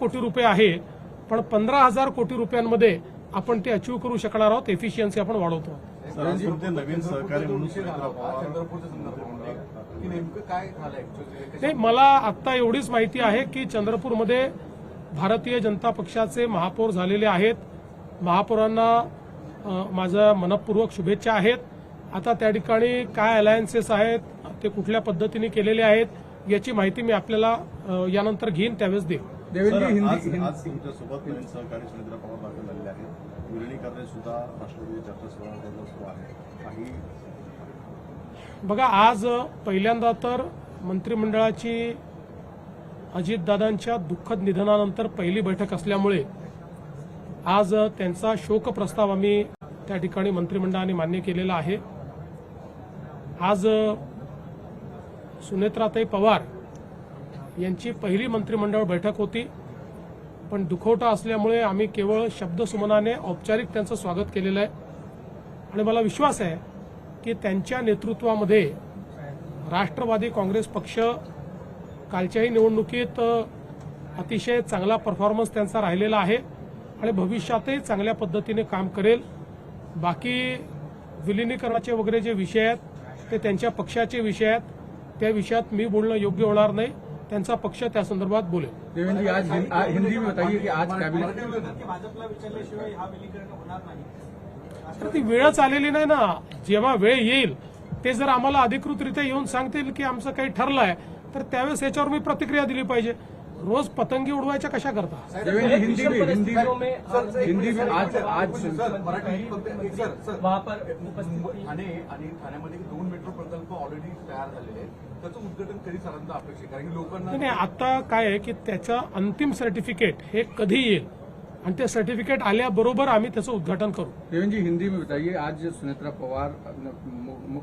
कोटी रुपये आहे पण पंधरा हजार कोटी रुपयांमध्ये आपण ते अचीव करू शकणार आहोत. एफिशियन्सी आपण वाढवतो. ऍक्च्युअली नाही मला आत्ता एवढीच माहिती आहे की चंद्रपूरमध्ये भारतीय जनता पक्षाचे महापौर झालेले आहेत. महापौरांना माझ्या मनपूर्वक शुभेच्छा आहेत. आता त्या ठिकाणी काय अलायन्सेस आहेत ते कुठल्या पद्धतीने केलेले आहेत याची माहिती मी आपल्याला यानंतर घेईन त्यावेळेस देईन. देवेंद्र आज हिंदी आज तुमच्यासोबत नवीन सहकारी सुनेत्रा पवार दाखल झालेले आहेत विलिनीकरणे सुद्धा राष्ट्रपती चर्चा सुरू आहे. काही बघा आज पहिल्यांदा तर मंत्रिमंडळाची अजितदादांच्या दुःखद निधनानंतर पहिली बैठक असल्यामुळे आज त्यांचा शोक प्रस्ताव आम्ही त्या ठिकाणी मंत्रिमंडळाने मान्य केलेला आहे. आज सुनेत्राताई पवार यांची पहिली मंत्रिमंडळ बैठक होती. पण दुखवटा असल्यामुळे आम्ही केवळ शब्दसुमनाने औपचारिक त्यांचं स्वागत केलेलं आहे. आणि मला विश्वास आहे की त्यांच्या नेतृत्वामध्ये राष्ट्रवादी काँग्रेस पक्ष कालच्याही निवडणुकीत अतिशय चांगला परफॉर्मन्स त्यांचा राहिलेला आहे आणि भविष्यातही चांगल्या पद्धतीने काम करेल. बाकी विलिनीकरणाचे वगैरे जे विषय आहेत ते त्यांच्या पक्षाचे विषय आहेत. त्या विषयात मी बोलणं योग्य होणार नाही. त्यांचा पक्ष त्या संदर्भात बोलेल. देवेंद्र जी आज हिंदी में बताइए कि आज कैबिनेट की भाजपला विचारल्याशिवाय हा विलीकरण होणार नाही? तर ती वेळच आलेली नाही ना. जेव्हा वेळ येईल ते जर आम्हाला अधिकृतरित्या येऊन सांगतील की आमचं काही ठरलं आहे तर त्यावेळेस याच्यावर मी प्रतिक्रिया दिली पाहिजे. रोज पतंगी उडवायच्या कशा करता? देवेंद्र जी हिंदी में हिंदी में हिंदी में आज आज सर मराठी फक्त एक सर सर वहां पर मुंबई- ठाणे आणि ठाण्यामध्ये दोन मेट्रो प्रकल्प ऑलरेडी तयार झालेले आहेत. त्याचं उद्घाटन कधी सरांचा अपेक्षा आहे? कारण की लोकांना नाही नाही, आता काय आहे की त्याचं अंतिम सर्टिफिकेट हे कधी येईल? आणि ते सर्टिफिकेट आल्याबरोबर आम्ही त्याचं उद्घाटन करू. देवेंद्र जी हिंदी में बताइए आज सुनेत्रा पवार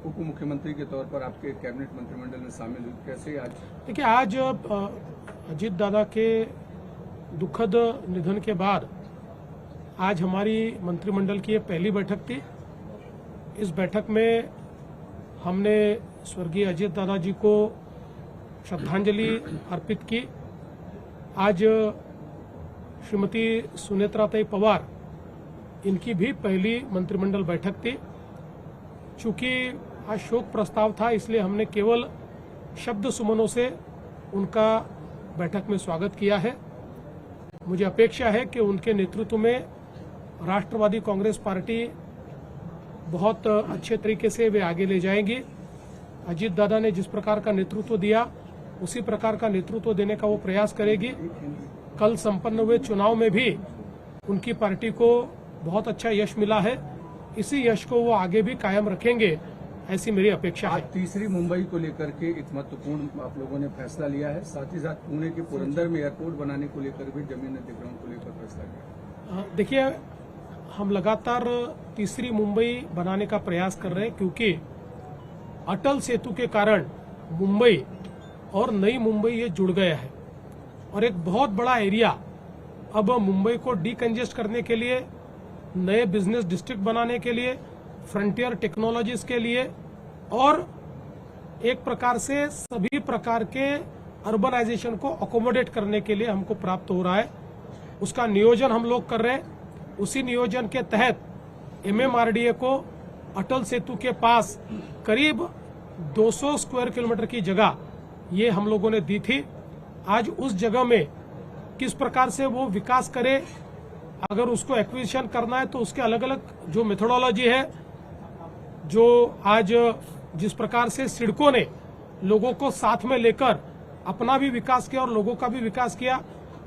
उप मुख्यमंत्री के तौर पर आपके कैबिनेट मंत्रिमंडल में शामिल हुई कैसे आज देखिए आज अ, अजीत दादा के दुखद निधन के बाद आज हमारी मंत्रिमंडल की ये पहली बैठक थी। इस बैठक में हमने स्वर्गीय अजीत दादा जी को श्रद्धांजलि अर्पित की। आज श्रीमती सुनेत्राताई पवार, इनकी भी पहली मंत्रिमंडल बैठक थी। चूँकि आज शोक प्रस्ताव था, इसलिए हमने केवल शब्द सुमनों से उनका बैठक में स्वागत किया है। मुझे अपेक्षा है कि उनके नेतृत्व में राष्ट्रवादी कांग्रेस पार्टी बहुत अच्छे तरीके से वे आगे ले जाएँगी। अजीत दादा ने जिस प्रकार का नेतृत्व दिया, उसी प्रकार का नेतृत्व देने का वो प्रयास करेगी। कल संपन्न हुए चुनाव में भी उनकी पार्टी को बहुत अच्छा यश मिला है। इसी यश को वो आगे भी कायम रखेंगे। ऐसी मेरी अपेक्षा है। तीसरी मुंबई को लेकर के एक महत्वपूर्ण आप लोगों ने फैसला लिया है। साथ ही साथ पुणे के पुरंदर में एयरपोर्ट बनाने को लेकर भी ज़मीन अधिग्रहण को लेकर फैसला किया देखिए हम लगातार तीसरी मुंबई बनाने का प्रयास कर रहे हैं क्योंकि अटल सेतु के कारण मुंबई और नई मुंबई ये जुड़ गया है। और एक बहुत बड़ा एरिया अब मुंबई को डीकंजेस्ट करने के लिए नए बिज़नेस डिस्ट्रिक्ट बनाने के लिए फ्रंटियर टेक्नोलॉजीज़ के लिए और एक प्रकार से सभी प्रकार के अर्बनाइजेशन को अकोमोडेट करने के लिए हमको प्राप्त हो रहा है। उसका नियोजन हम लोग कर रहे हैं। उसी नियोजन के तहत एमएमआरडीए को अटल सेतु के पास करीब 200 स्क्वायर किलोमीटर की जगह ये हम लोगों ने दी थी। आज उस जगह में किस प्रकार से वो विकास करे, अगर उसको एक्विजिशन करना है तो उसके अलग अलग जो मेथोडोलॉजी है जो आज, जिस प्रकार से सिडको ने लोगों को साथ में लेकर अपना भी विकास किया और लोगों का भी विकास किया,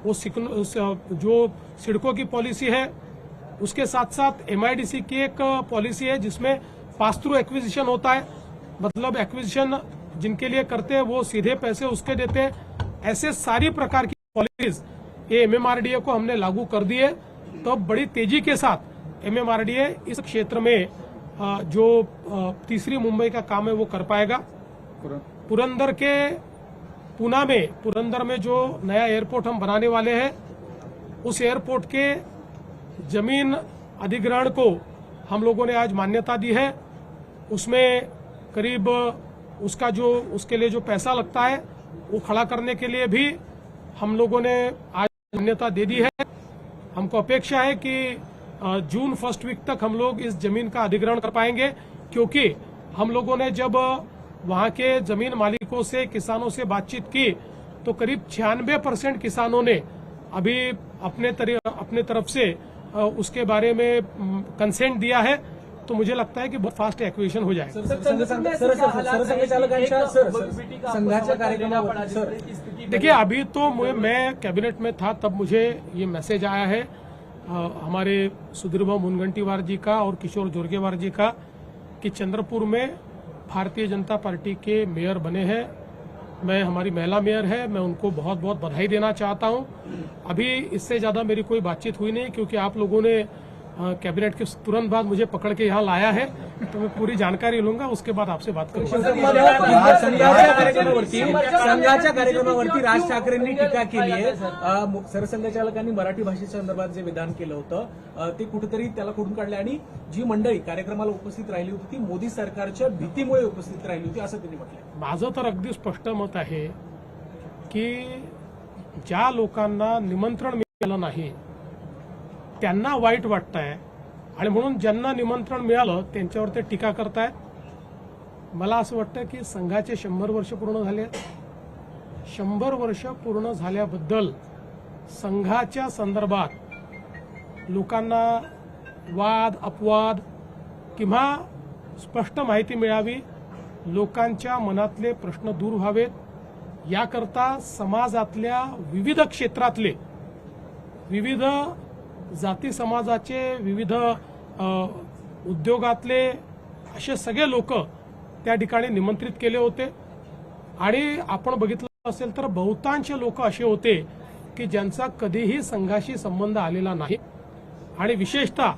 वो जो सिडको की पॉलिसी है, उसके साथ साथ एमआईडीसी की एक पॉलिसी है, जिसमें पास थ्रू एक्विजिशन होता है। मतलब एक्विजिशन जिनके लिए करते हैं, वो सीधे पैसे उसके देते हैं। ऐसे सारी प्रकार की पॉलिसीज़ ये एमएमआरडीए को हमने लागू कर दी है। तो बड़ी तेज़ी के साथ एमएमआरडीए इस क्षेत्र में जो तीसरी मुंबई का काम है वो कर पाएगा। पुरंदर के पूना में, पुरंदर में जो नया एयरपोर्ट हम बनाने वाले हैं, उस एयरपोर्ट के ज़मीन अधिग्रहण को हम लोगों ने आज मान्यता दी है। उसमें करीब उसका जो, उसके लिए जो पैसा लगता है, वो खड़ा करने के लिए भी हम लोगों ने आज मान्यता दे दी है। हमको अपेक्षा है कि जून फ़र्स्ट वीक तक हम लोग इस ज़मीन का अधिग्रहण कर पाएँगे क्योंकि हम लोगों ने जब वहाँ के ज़मीन मालिकों से किसानों से बातचीत की तो करीब छियानवे परसेंट किसानों ने अभी अपने तरी, अपने तरफ़ से उसके बारे में कंसेंट दिया है तो मुझे लगता है कि बहुत फास्ट एक्विजिशन हो जाएगा सर देखिए अभी तो मैं कैबिनेट में था तब मुझे ये मैसेज आया है अ, हमारे सुधीरभाव मुनगंटीवार जी का और किशोर जोरगेवार जी का कि चंद्रपुर में भारतीय जनता पार्टी के मेयर बने हैं। मैं, हमारी महिला मेयर है, मैं उनको बहुत बहुत बधाई देना चाहता हूँ। अभी इससे ज़्यादा मेरी कोई बातचीत हुई नहीं, क्योंकि आप लोगों ने कैबिनेट के तुरंत बाद मुझे पकड़ के यहाँ लाया है तो मैं पूरी जानकारी लूंगा उसके बाद आपसे बात करूंगा। संघाच्या कार्यक्रमावरती संघाच्या कार्यक्रमावरती राज ठाकरेंनी टीका केली आहे. सरसंघचालकांनी मराठी भाषेसंदर्भात जे विधान केलं होतं ते कुठेतरी त्याला काढले आणि जी मंडळी कार्यक्रमाला उपस्थित राहिली होती ती मोदी सरकारच्या भीतीमुळे उपस्थित राहिली होती असं त्यांनी म्हटलंय. माझं तर अगदी स्पष्ट मत आहे की ज्या लोकांना निमंत्रण मिळालं नाही त्यांना वाईट वाटत आहे आणि म्हणून ज्यांना निमंत्रण मिळालं त्यांच्यावर ते टीका करतायत. मला असं वाटतं की संघाचे शंभर वर्ष पूर्ण झाले. शंभर वर्ष पूर्ण झाल्याबद्दल संघाच्या संदर्भात लोकांना वाद अपवाद किंवा स्पष्ट माहिती मिळावी लोकांच्या मनातले प्रश्न दूर व्हावेत. याकरता समाजातल्या विविध क्षेत्रातले विविध जाती समाजाचे विविध उद्योगातले असे सगळे लोक त्या ठिकाणी निमंत्रित केले होते. आणि आपण बघितलं असेल तर बहुतांश लोक असे होते की ज्यांचा कधीही संघाशी संबंध आलेला नाही. आणि विशेषतः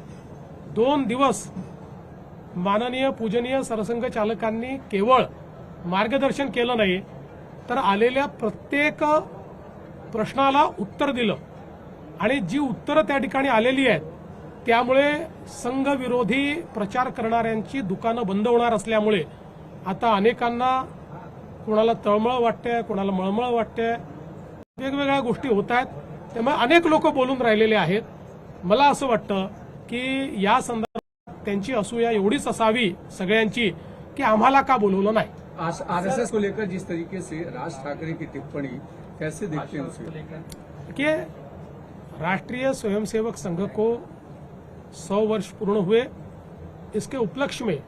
दोन दिवस माननीय पूजनीय सरसंघ चालकांनी केवळ मार्गदर्शन केलं नाही तर आलेल्या प्रत्येक प्रश्नाला उत्तर दिलं. आणि जी उत्तरं त्या ठिकाणी आलेली आहेत त्यामुळे संघविरोधी प्रचार करणाऱ्यांची दुकानं बंद होणार असल्यामुळे आता अनेकांना कोणाला तळमळ वाटते कोणाला मळमळ वाटते वेगवेगळ्या गोष्टी होत आहेत त्यामुळे अनेक लोक बोलून राहिलेले आहेत. मला असं वाटतं की या संदर्भात त्यांची असूया एवढीच असावी सगळ्यांची की आम्हाला का बोलवलं नाही. आरएसएस को लेकर जिस तरीके से राज ठाकरे की टिप्पणी कैसे देखते हैं उसे? कि राष्ट्रीय स्वयंसेवक संघ को सौ वर्ष पूर्ण हुए। इसके उपलक्ष्य में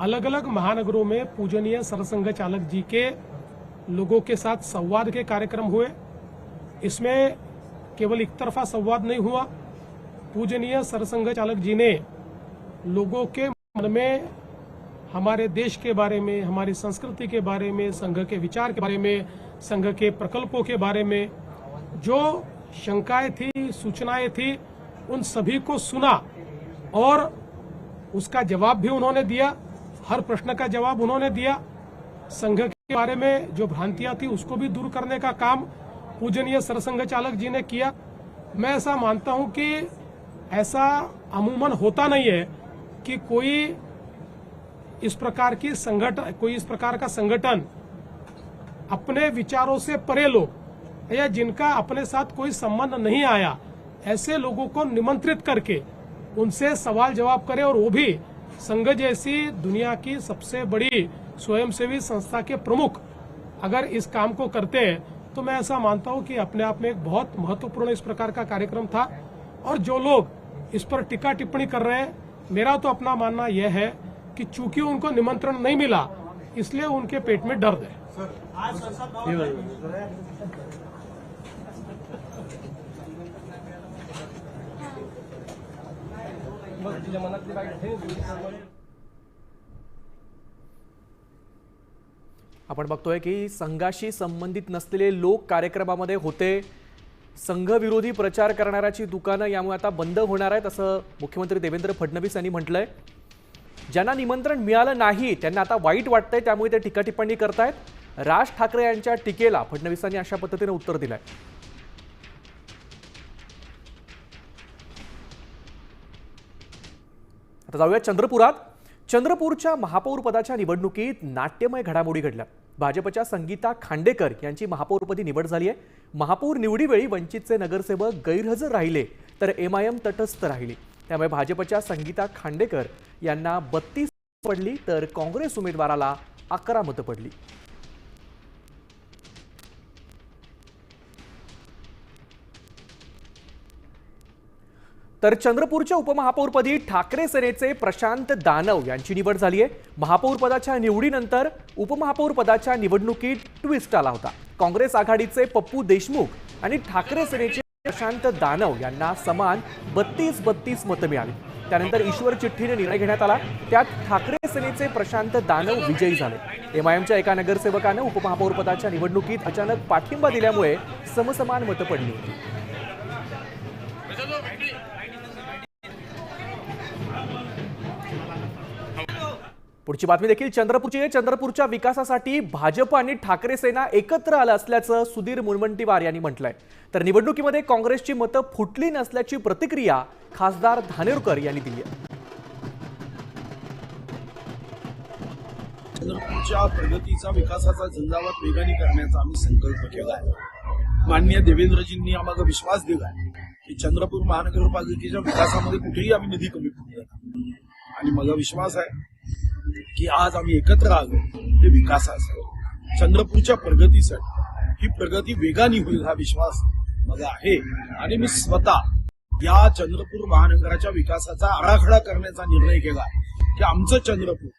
अलग अलग महानगरों में पूजनीय सरसंघ चालक जी के लोगों के साथ संवाद के कार्यक्रम हुए। इसमें केवल एक तरफा संवाद नहीं हुआ। पूजनीय सरसंघ चालक जी ने लोगों के मन में हमारे देश के बारे में, हमारी संस्कृति के बारे में, संघ के विचार के बारे में, संघ के प्रकल्पों के बारे में जो शंकाएँ थी, सूचनाएँ थी, उन सभी को सुना और उसका जवाब भी उन्होंने दिया, हर प्रश्न का जवाब उन्होंने दिया। संघ के बारे में जो भ्रांतियाँ थी, उसको भी दूर करने का काम पूजनीय सरसंघ चालक जी ने किया। मैं ऐसा मानता हूँ कि ऐसा अमूमन होता नहीं है कि कोई इस प्रकार की संगठन कोई इस प्रकार का संगठन अपने विचारों से परे लोग या जिनका अपने साथ कोई संबंध नहीं आया ऐसे लोगों को निमंत्रित करके उनसे सवाल जवाब करें और वो भी संघ जैसी दुनिया की सबसे बड़ी स्वयंसेवी संस्था के प्रमुख अगर इस काम को करते हैं तो मैं ऐसा मानता हूँ कि अपने आप में एक बहुत महत्वपूर्ण इस प्रकार का कार्यक्रम था। और जो लोग इस पर टीका टिप्पणी कर रहे हैं मेरा तो अपना मानना यह है कि चूँकि उनको निमंत्रण नहीं मिला इसलिए उनके पेट में दर्द है। आपण बघतोय की संघाशी संबंधित नसलेले लोक कार्यक्रमामध्ये होते. संघविरोधी प्रचार करणाऱ्याची दुकानं यामुळे आता बंद होणार आहेत असं मुख्यमंत्री देवेंद्र फडणवीस यांनी म्हटलंय. ज्यांना निमंत्रण मिळालं नाही त्यांना आता वाईट वाटतंय त्यामुळे ते टीका टिप्पणी करतायत. राज ठाकरे यांच्या टीकेला फडणवीसांनी अशा पद्धतीने उत्तर दिलंय. आता जाऊया चंद्रपुरात. चंद्रपूरच्या महापौरपदाच्या निवडणुकीत नाट्यमय घडामोडी घडल्या. भाजपच्या संगीता खांडेकर यांची महापौरपदी निवड झाली आहे. महापौर निवडीवेळी वंचितचे नगरसेवक गैरहजर राहिले तर एम आय एम तटस्थ राहिली. त्यामुळे भाजपच्या संगीता खांडेकर यांना बत्तीस पडली तर काँग्रेस उमेदवाराला अकरा मतं पडली. तर चंद्रपूरच्या उपमहापौरपदी ठाकरे सेनेचे प्रशांत दानव यांची निवड झाली आहे महापौरपदाच्या निवडीनंतर उपमहापौरपदाच्या निवडणुकीत ट्विस्ट आला होता. काँग्रेस आघाडीचे पप्पू देशमुख आणि ठाकरे सेनेचे प्रशांत दानव यांना समान बत्तीस बत्तीस मतं मिळाली. त्यानंतर ईश्वर चिठ्ठीने निर्णय घेण्यात आला. त्यात ठाकरे सेनेचे प्रशांत दानव विजयी झाले. एमआयएमच्या एका नगरसेवकानं उपमहापौरपदाच्या निवडणुकीत अचानक पाठिंबा दिल्यामुळे समसमान मतं पडली होती. पुढची बातमी देखील चंद्रपूरची आहे. चंद्रपूरच्या विकासासाठी भाजप आणि ठाकरे सेना एकत्र आलं असल्याचं सुधीर मुनगंटीवार यांनी म्हटलंय. तर निवडणुकीमध्ये काँग्रेसची मतं फुटली नसल्याची प्रतिक्रिया खासदार धानेरकर यांनी दिली आहे. चंद्रपूरच्या प्रगतीचा विकासाचा झंझावात वेगाने करण्याचा आम्ही संकल्प केला आहे. माननीय देवेंद्रजींनी आम्हाला विश्वास दिला की चंद्रपूर महानगरपालिकेच्या विकासामध्ये कुठेही आम्ही निधी कमी पडू आणि मला विश्वास आहे की आज आम्ही एकत्र आलो हे विकासासाठी. चंद्रपूरच्या प्रगतीसाठी. ही प्रगती वेगाने होईल हा विश्वास माझा आहे. आणि मी स्वतः या चंद्रपूर महानगराच्या विकासाचा आराखडा करण्याचा निर्णय केला की आमचं चंद्रपूर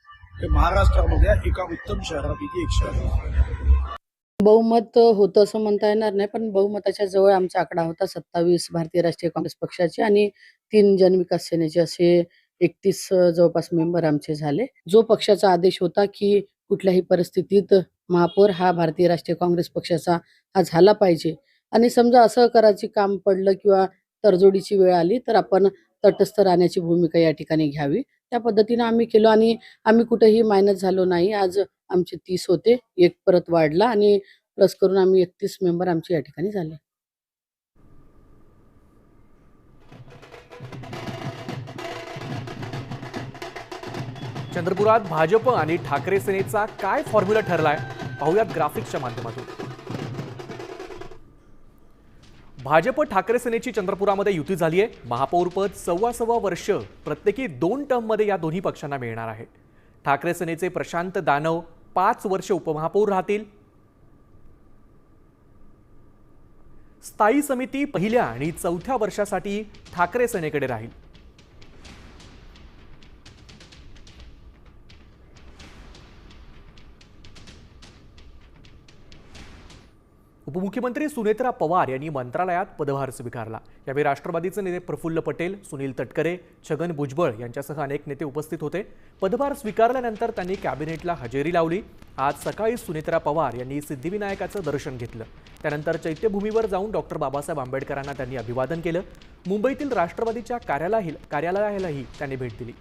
हे महाराष्ट्रामध्ये एका उत्तम शहरापैकी एक शहर बहुमत होतं असं म्हणता येणार नाही पण बहुमताच्या जवळ आमचा आकडा होता सत्तावीस भारतीय राष्ट्रीय काँग्रेस पक्षाचे आणि तीन जनविकास सेनेचे असे एकतीस जवळपास मेंबर आमचे झाले. जो पक्षाचा आदेश होता की कुठल्याही परिस्थितीत महापौर हा भारतीय राष्ट्रीय काँग्रेस पक्षाचा हा झाला पाहिजे. आणि समजा असं करायची काम पडलं किंवा तडजोडीची वेळ आली तर आपण तटस्थ राहण्याची भूमिका या ठिकाणी घ्यावी. त्या पद्धतीनं आम्ही केलो आणि आम्ही कुठेही मायनस झालो नाही. आज आमचे तीस होते एक परत वाढला आणि प्लस करून आम्ही एकतीस मेंबर आमचे या ठिकाणी झाले. चंद्रपुरात भाजप आणि ठाकरे सेनेचा काय फॉर्म्युला ठरलाय? पाहूयात ग्राफिक्सच्या माध्यमातून. भाजप ठाकरे सेनेची चंद्रपुरामध्ये युती झाली आहे महापौरपद सव्वा सव्वा वर्ष प्रत्येकी दोन टर्ममध्ये या दोन्ही पक्षांना मिळणार आहे. ठाकरे सेनेचे प्रशांत दानव पाच वर्ष उपमहापौर राहतील. स्थायी समिती पहिल्या आणि चौथ्या वर्षासाठी ठाकरे सेनेकडे राहील. उपमुख्यमंत्री सुनेत्रा पवार यांनी मंत्रालयात पदभार स्वीकारला. यावेळी राष्ट्रवादीचे नेते प्रफुल्ल पटेल सुनील तटकरे छगन भुजबळ यांच्यासह अनेक नेते उपस्थित होते. पदभार स्वीकारल्यानंतर त्यांनी कॅबिनेटला हजेरी लावली. आज सकाळी सुनेत्रा पवार यांनी सिद्धिविनायकाचं दर्शन घेतलं. त्यानंतर चैत्यभूमीवर जाऊन डॉक्टर बाबासाहेब आंबेडकरांना त्यांनी अभिवादन केलं. मुंबईतील राष्ट्रवादीच्या कार्यालयाही कार्यालयालाही त्यांनी भेट दिली.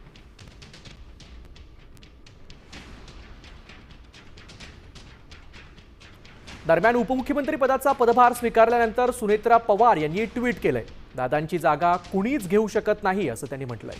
दरम्यान उपमुख्यमंत्री पदाचा पदभार स्वीकारल्यानंतर सुनेत्रा पवार यांनी ट्विट केलंय. दादांची जागा कुणीच घेऊ शकत नाही असं त्यांनी म्हटलंय.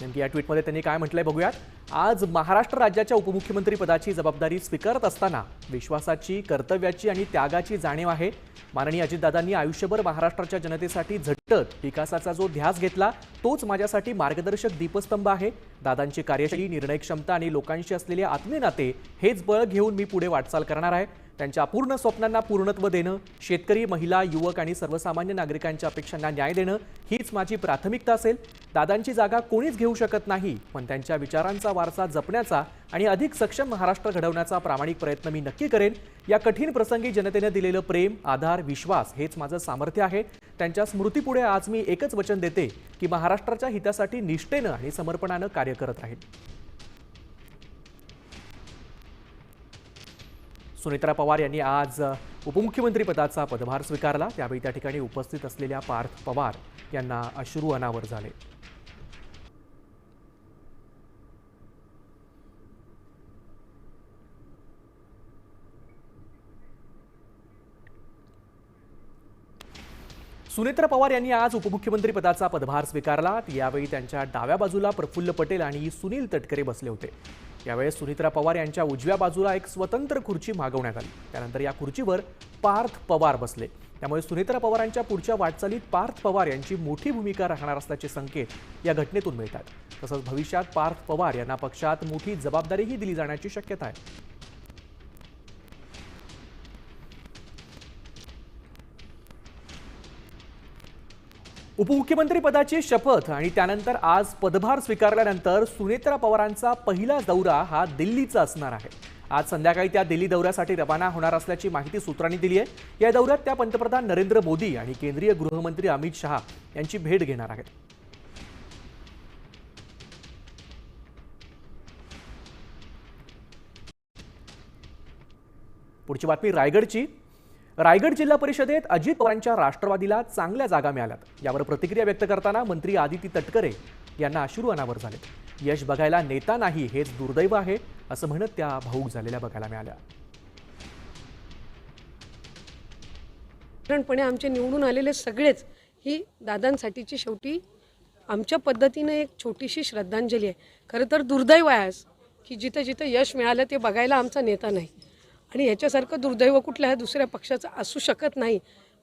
नेमकी या ट्विटमध्ये त्यांनी काय म्हटलंय बघूयात. आज महाराष्ट्र राज्याच्या उपमुख्यमंत्री पदाची जबाबदारी स्वीकारत असताना विश्वासाची कर्तव्याची आणि त्यागाची जाणीव आहे. माननीय अजितदादांनी आयुष्यभर महाराष्ट्राच्या जनतेसाठी तर विकासाचा जो ध्यास घेतला तोच माझ्यासाठी मार्गदर्शक दीपस्तंभ आहे. दादांची कार्यशैली निर्णय क्षमता आणि लोकांशी असलेले आत्मीय नाते हेच बळ घेऊन मी पुढे वाटचाल करणार आहे. त्यांच्या अपूर्ण स्वप्नांना पूर्णत्व देणं शेतकरी महिला युवक आणि सर्वसामान्य नागरिकांच्या अपेक्षांना न्याय देणं हीच माझी प्राथमिकता असेल. दादांची जागा कोणीच घेऊ शकत नाही पण त्यांच्या विचारांचा वारसा जपण्याचा आणि अधिक सक्षम महाराष्ट्र घडवण्याचा प्रामाणिक प्रयत्न मी नक्की करेन. या कठीण प्रसंगी जनतेनं दिलेलं प्रेम आधार विश्वास हेच माझं सामर्थ्य आहे. त्यांच्या स्मृतीपुढे आज मी एकच वचन देते की महाराष्ट्राच्या हितासाठी निष्ठेनं आणि समर्पणानं कार्य करत राहील सुनेत्रा पवार यांनी आज उपमुख्यमंत्रीपदाचा पदभार स्वीकारला. त्यावेळी त्या ठिकाणी उपस्थित असलेल्या पार्थ पवार यांना अश्रू अनावर झाले. सुनेत्र पवार यांनी आज उपमुख्यमंत्री पदाचा पदभार स्वीकारला. यावेळी त्यांच्या डाव्या बाजूला प्रफुल्ल पटेल आणि सुनील तटकरे बसले होते. यावेळेस सुनित्रा पवार यांच्या उजव्या बाजूला एक स्वतंत्र खुर्ची मागवण्यात आली. त्यानंतर या खुर्चीवर पार्थ पवार बसले. त्यामुळे सुनेत्रा पवारांच्या पुढच्या वाटचालीत पार्थ पवार यांची मोठी भूमिका राहणार असल्याचे संकेत या घटनेतून मिळतात. तसंच भविष्यात पार्थ पवार यांना पक्षात मोठी जबाबदारीही दिली जाण्याची शक्यता आहे. उपमुख्यमंत्री पदाची शपथ आणि त्यानंतर आज पदभार स्वीकारल्यानंतर सुनेत्रा पवारांचा पहिला दौरा हा दिल्लीचा असणार आहे. आज संध्याकाळी त्या दिल्ली दौऱ्यासाठी रवाना होणार असल्याची माहिती सूत्रांनी दिली आहे. या दौऱ्यात त्या पंतप्रधान नरेंद्र मोदी आणि केंद्रीय गृहमंत्री अमित शहा यांची भेट घेणार आहेत. पुढची बातमी रायगडची. रायगड जिल्हा परिषदेत अजित पवारांच्या राष्ट्रवादीला चांगल्या जागा मिळाल्यात. यावर प्रतिक्रिया व्यक्त करताना मंत्री आदिती तटकरे यांना अश्रू अनावर झालेत. यश बघायला नेता नाही हेच दुर्दैव आहे असं म्हणत त्या भाऊक झालेल्या बघायला मिळाल्या. साधारणपणे आमचे निवडून आलेले सगळेच ही दादांसाठीची शेवटी आमच्या पद्धतीनं एक छोटीशी श्रद्धांजली आहे. खरं तर दुर्दैव आहे आज की जिथं जिथं यश मिळालं ते बघायला आमचा नेता नाही. आणि ह्याच्यासारखं दुर्दैव कुठल्या दुसऱ्या पक्षाचं असू शकत नाही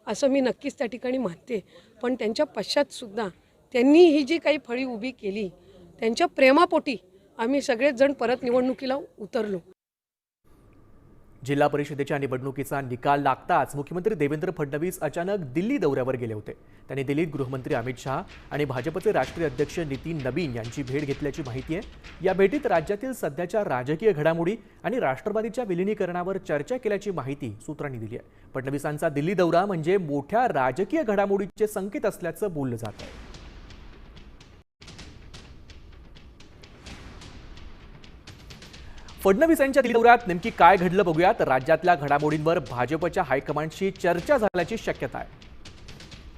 असं मी नक्कीच त्या ठिकाणी मानते पण त्यांच्या पश्चातसुद्धा त्यांनी ही जी काही फळी उभी केली त्यांच्या प्रेमापोटी आम्ही सगळेच जण परत निवडणुकीला उतरलो. जिल्हा परिषदेच्या निवडणुकीचा निकाल लागताच मुख्यमंत्री देवेंद्र फडणवीस अचानक दिल्ली दौऱ्यावर गेले होते. त्यांनी दिल्लीत गृहमंत्री अमित शहा आणि भाजपचे राष्ट्रीय अध्यक्ष नितीन नवीन यांची भेट घेतल्याची माहिती आहे. या भेटीत राज्यातील सध्याच्या राजकीय घडामोडी आणि राष्ट्रवादीच्या विलिनीकरणावर चर्चा केल्याची माहिती सूत्रांनी दिली आहे. फडणवीसांचा दिल्ली दौरा म्हणजे मोठ्या राजकीय घडामोडीचे संकेत असल्याचं बोललं जात आहे. फडणवीस यांच्या दिल्ली दौऱ्यात नेमकी काय घडलं बघूयात. राज्यातल्या घडामोडींवर भाजपच्या हायकमांडशी चर्चा झाल्याची शक्यता आहे.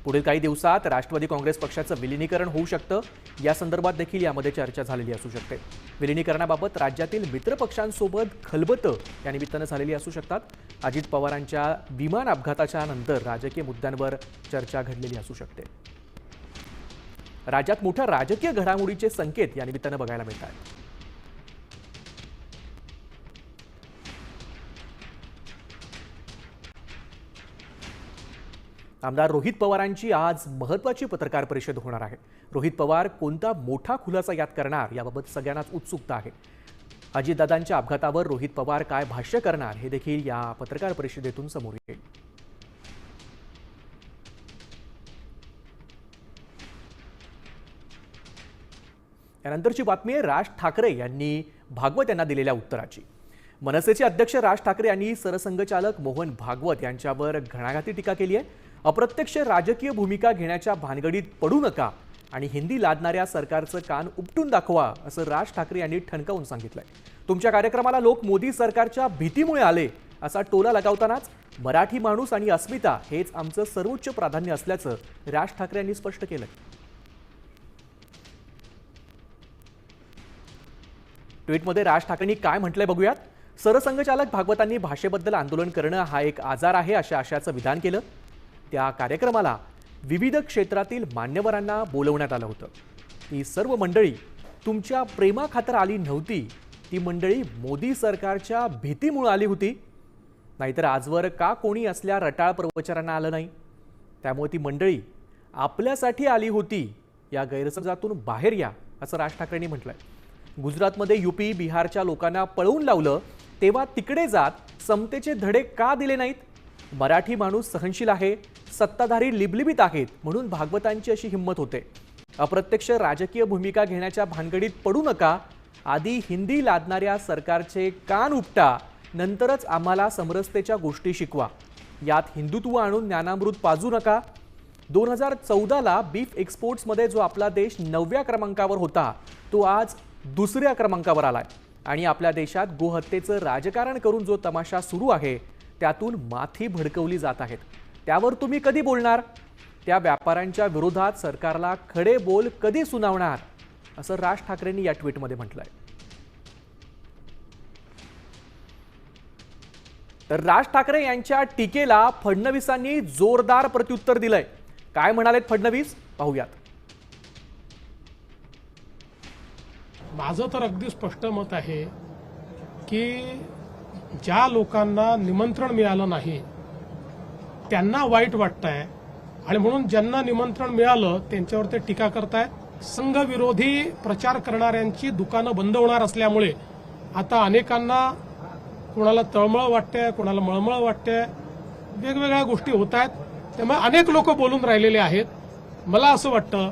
पुढील काही दिवसात राष्ट्रवादी काँग्रेस पक्षाचं विलिनीकरण होऊ शकतं. या संदर्भात देखील यामध्ये चर्चा झालेली असू शकते. विलिनीकरणाबाबत राज्यातील मित्रपक्षांसोबत खलबतं या निमित्तानं झालेली असू शकतात. अजित पवारांच्या विमान अपघाताच्या नंतर राजकीय मुद्द्यांवर चर्चा घडलेली असू शकते. राज्यात मोठ्या राजकीय घडामोडीचे संकेत या निमित्तानं बघायला मिळतात. आमदार रोहित पवारांची आज महत्वाची पत्रकार परिषद होणार आहे. रोहित पवार कोणता मोठा खुलासा यात करणार याबाबत सगळ्यांनाच उत्सुकता आहे. अजितदादांच्या अपघातावर रोहित पवार काय भाष्य करणार हे देखील या पत्रकार परिषदेतून समोर येईल. यानंतरची बातमी आहे राज ठाकरे यांनी भागवत यांना दिलेल्या उत्तराची. मनसेचे अध्यक्ष राज ठाकरे यांनी सरसंघचालक मोहन भागवत यांच्यावर घणाघाती टीका केली आहे. अप्रत्यक्ष राजकीय भूमिका घेण्याच्या भानगडीत पडू नका आणि हिंदी लादणाऱ्या सरकारचं कान उपटून दाखवा असं राज ठाकरे यांनी ठणकावून सांगितलंय. तुमच्या कार्यक्रमाला लोक मोदी सरकारच्या भीतीमुळे आले असा टोला लगावतानाच मराठी माणूस आणि अस्मिता हेच आमचं सर्वोच्च प्राधान्य असल्याचं राज ठाकरे यांनी स्पष्ट केलं ट्विटमध्ये राज ठाकरेंनी काय म्हटलंय बघूयात? सरसंघचालक भागवतांनी भाषेबद्दल आंदोलन करणं हा एक आजार आहे अशा आशयाचं विधान केलं. त्या कार्यक्रमाला विविध क्षेत्रातील मान्यवरांना बोलवण्यात आलं होतं. ही सर्व मंडळी तुमच्या प्रेमाखातर आली नव्हती. ती मंडळी मोदी सरकारच्या भीतीमुळे आली होती. नाहीतर आजवर का कोणी असल्या रटाळ प्रवचनांना आलं नाही? त्यामुळे ती मंडळी आपल्यासाठी आली होती. या गैरसमजातून बाहेर या असं राज ठाकरेंनी म्हटलंय. गुजरातमध्ये युपी बिहारच्या लोकांना पळवून लावलं तेव्हा तिकडे जात समतेचे धडे का दिले नाहीत? मराठी माणूस सहनशील आहे सत्ताधारी लिबलिबित आहेत म्हणून भागवतांची अशी हिंमत होते. अप्रत्यक्ष राजकीय भूमिका घेण्याच्या भानगडीत पडू नका आधी हिंदी लादणाऱ्या सरकारचे कान उपटा नंतरच आम्हाला समरसतेच्या गोष्टी शिकवा. यात हिंदुत्व आणून ज्ञानामृत पाजू नका. दोन हजार चौदाला बीफ एक्सपोर्ट्समध्ये जो आपला देश नवव्या क्रमांकावर होता तो आज दुसऱ्या क्रमांकावर आलाय. आणि आपल्या देशात गोहत्येचं राजकारण करून जो तमाशा सुरू आहे त्यातून माथी भडकवली जात आहेत. त्यावर तुम्ही कधी बोलणार? त्या व्यापाऱ्यांच्या विरोधात सरकारला खडे बोल कधी सुनावणार? असं राज ठाकरेंनी या ट्विटमध्ये आहे तर राज ठाकरे यांच्या टीकेला फडणवीसांनी जोरदार प्रत्युत्तर दिलंय. काय म्हणालेत फडणवीस? पाहूयात. माझं तर अगदी स्पष्ट मत आहे की ज्या लोकांना निमंत्रण मिळालं नाही त्यांना वाईट वाटतंय. आणि म्हणून ज्यांना निमंत्रण मिळालं त्यांच्यावर ते टीका करतायत. संघविरोधी प्रचार करणाऱ्यांची दुकानं बंद होणार असल्यामुळे आता अनेकांना कोणाला तळमळ वाटते कोणाला मळमळ वाटते वेगवेगळ्या गोष्टी होत आहेत त्यामुळे अनेक लोक बोलून राहिलेले आहेत. मला असं वाटतं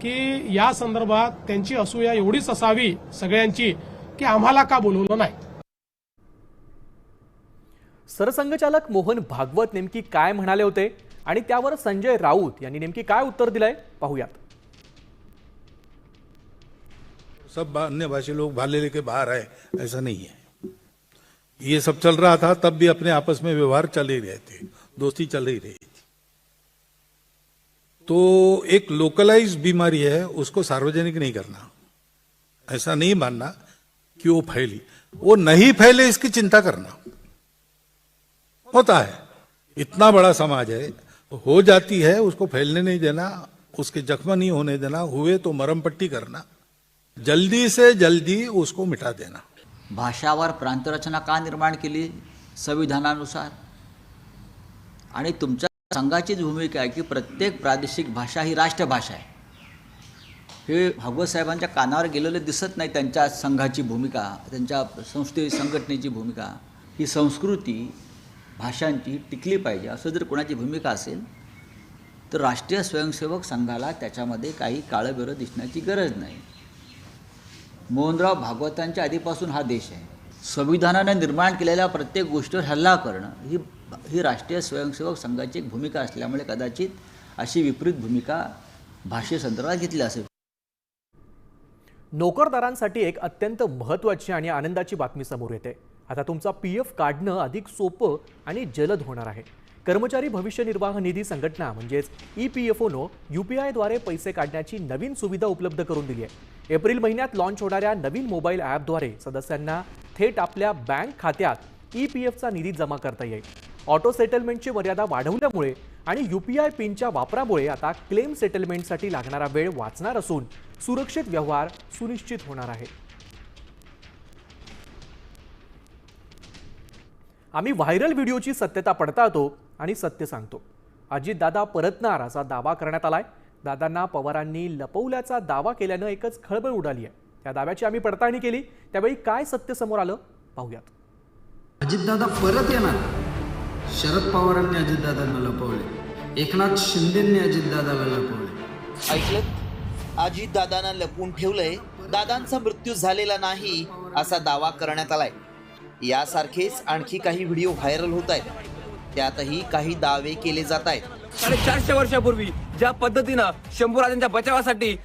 की या संदर्भात त्यांची असूया एवढीच असावी सगळ्यांची की आम्हाला का बोलवलं नाही? सरसंघचालक मोहन भागवत नेमकी काय म्हणाले होते? आणि त्यावर संजय राऊत यांनी नेमकी काय उत्तर दिलंय? पाहूयात. सब अन्य भाषी लोग भाले लेके बाहर आए ऐसा नहीं है। ये सब चल रहा था तब भी अपने आपस में व्यवहार चल ही रहे थे दोस्ती चल ही रही थी। तो एक लोकलाइज बीमारी है उसको सार्वजनिक नहीं करना। ऐसा नहीं मानना कि वो फैली। वो नहीं फैले इसकी चिंता करना। होता है। इतना बड़ा समाज है हो जाती है उसको फैलने नहीं देना उसके जख्म नहीं होने देना हुए तो मरम पट्टी करना। जल्दी से जल्दी उसको मिटा देना। भाषावर प्रांतरचना का निर्माण केली संविधानानुसार। आणि तुमच्या संघाचीच भूमिका आहे की प्रत्येक प्रादेशिक भाषा ही राष्ट्रभाषा आहे। हे भागवत साहेबांच्या कानावर गेलेले दिसत नाही त्यांच्या संघाची भूमिका त्यांच्या संस्थे संघटनेची भूमिका ही संस्कृती भाषांची टिकली पाहिजे. असं जर कोणाची भूमिका असेल तर राष्ट्रीय स्वयंसेवक संघाला त्याच्यामध्ये काही काळं दिसण्याची गरज नाही. मोहनराव भागवतांच्या आधीपासून हा देश आहे. संविधानाने निर्माण केलेल्या प्रत्येक गोष्टीवर हल्ला करणं ही ही राष्ट्रीय स्वयंसेवक संघाची एक भूमिका असल्यामुळे कदाचित अशी विपरीत भूमिका भाषेसंदर्भात घेतली असेल. नोकरदारांसाठी एक अत्यंत महत्त्वाची आणि आनंदाची बातमी समोर येते. आता तुमचा पी एफ काढणं अधिक सोपं आणि जलद होणार आहे. कर्मचारी भविष्य निर्वाह निधी संघटना म्हणजेच ई पी एफ ओनो यू पी आयद्वारे पैसे काढण्याची नवीन सुविधा उपलब्ध करून दिली आहे. एप्रिल महिन्यात लॉन्च होणाऱ्या नवीन मोबाईल ॲपद्वारे सदस्यांना थेट आपल्या बँक खात्यात ई पी एफचा निधी जमा करता येईल. ऑटो सेटलमेंटची मर्यादा वाढवल्यामुळे आणि यू पी आय पिनच्या वापरामुळे आता क्लेम सेटलमेंटसाठी लागणारा वेळ वाचणार असून सुरक्षित व्यवहार सुनिश्चित होणार आहे. आम्ही व्हायरल व्हिडिओची सत्यता पडताळतो आणि सत्य सांगतो. अजितदादा परतणार असा दावा करण्यात आलाय. दादांना पवारांनी लपवल्याचा दावा केल्यानं एकच खळबळ उडाली आहे त्या दाव्याची आम्ही पडताळणी केली. त्यावेळी काय सत्य समोर आलं पाहूयात. अजितदादा परत येणार. शरद पवारांनी अजितदादांना लपवले. एकनाथ शिंदेंनी अजितदादाला लपवले. ऐकलं अजितदादांना लपवून ठेवलंय. दादांचा मृत्यू झालेला नाही असा दावा करण्यात आलाय. यासारखेच आणखी काही व्हिडिओ व्हायरल होत आहेत. त्यातही काही दावे केले जात आहेत. साडेचारशे वर्षापूर्वी ज्या पद्धतीनं शंभूराजांच्या बचावासाठी